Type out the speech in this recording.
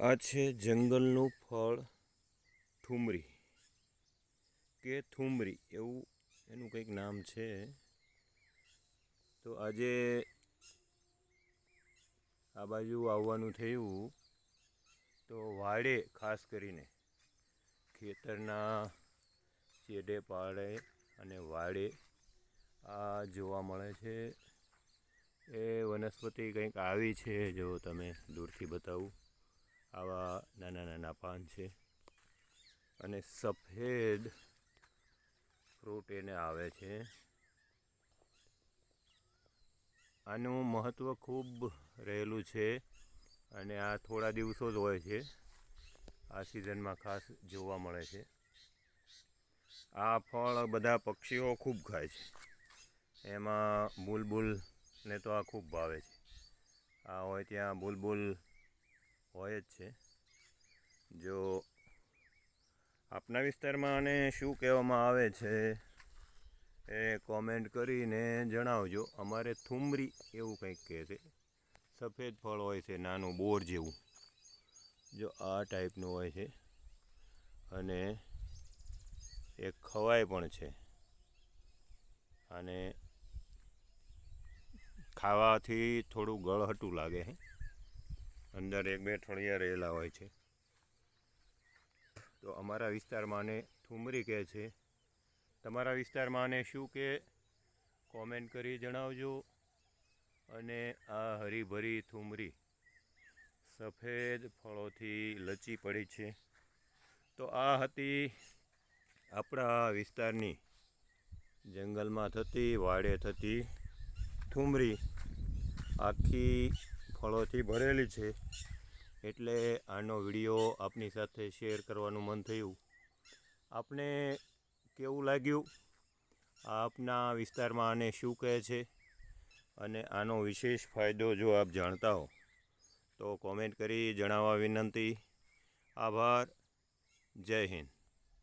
આ છે જંગલનું ફળ ઠુમરી કે થુમરી એવું એનું કંઈક નામ છે. તો આજે આ બાજુ આવવાનું થયું તો વાડે ખાસ કરીને ખેતરના ચેડે પાડે અને વાડે આ જોવા મળે છે. એ વનસ્પતિ કંઈક આવી છે, જો તમે દૂરથી બતાવું. આવા નાના નાના પાન છે. અને સફેદ ફ્રૂટ એને આવે છે. આનું મહત્ત્વ ખૂબ રહેલું છે અને આ થોડા દિવસો જ હોય છે. આ સિઝનમાં ખાસ જોવા મળે છે. આ ફળ બધા પક્ષીઓ ખૂબ ખાય છે. એમાં બુલબુલને તો આ ખૂબ ભાવે છે. આ હોય ત્યાં બુલબુલ હોય જ છે. જો આપના વિસ્તારમાં આને શું કહેવામાં આવે છે એ કોમેન્ટ કરીને જણાવજો. અમારે થુમરી એવું કંઈક કહે છે. સફેદ ફળ હોય છે, નાનું બોર જેવું. જો આ ટાઈપનું હોય છે. અને એ ખવાય પણ છે. અને ખાવાથી થોડું ગળહટું લાગે છે. અંદર એક બે ઠળિયા રહેલા હોય છે. તો અમારા વિસ્તારમાં આને થુમરી કહે છે. તમારા વિસ્તારમાં આને શું કે કોમેન્ટ કરી જણાવજો. અને આ હરીભરી થુમરી સફેદ ફળોથી લચી પડી છે. તો આ હતી આપણા વિસ્તારની જંગલમાં થતી, વાડે થતી થુમરી આખી ફળોથી ભરેલી છે. એટલે આનો વીડિયો આપની સાથે શેર કરવાનું મન થયું. આપને કેવું લાગ્યું? આપના વિસ્તારમાં આને શું કહે છે? અને આનો વિશેષ ફાયદો જો આપ જાણતા હો, તો કોમેન્ટ કરી જણાવવા વિનંતી. આભાર. જય હિન્દ.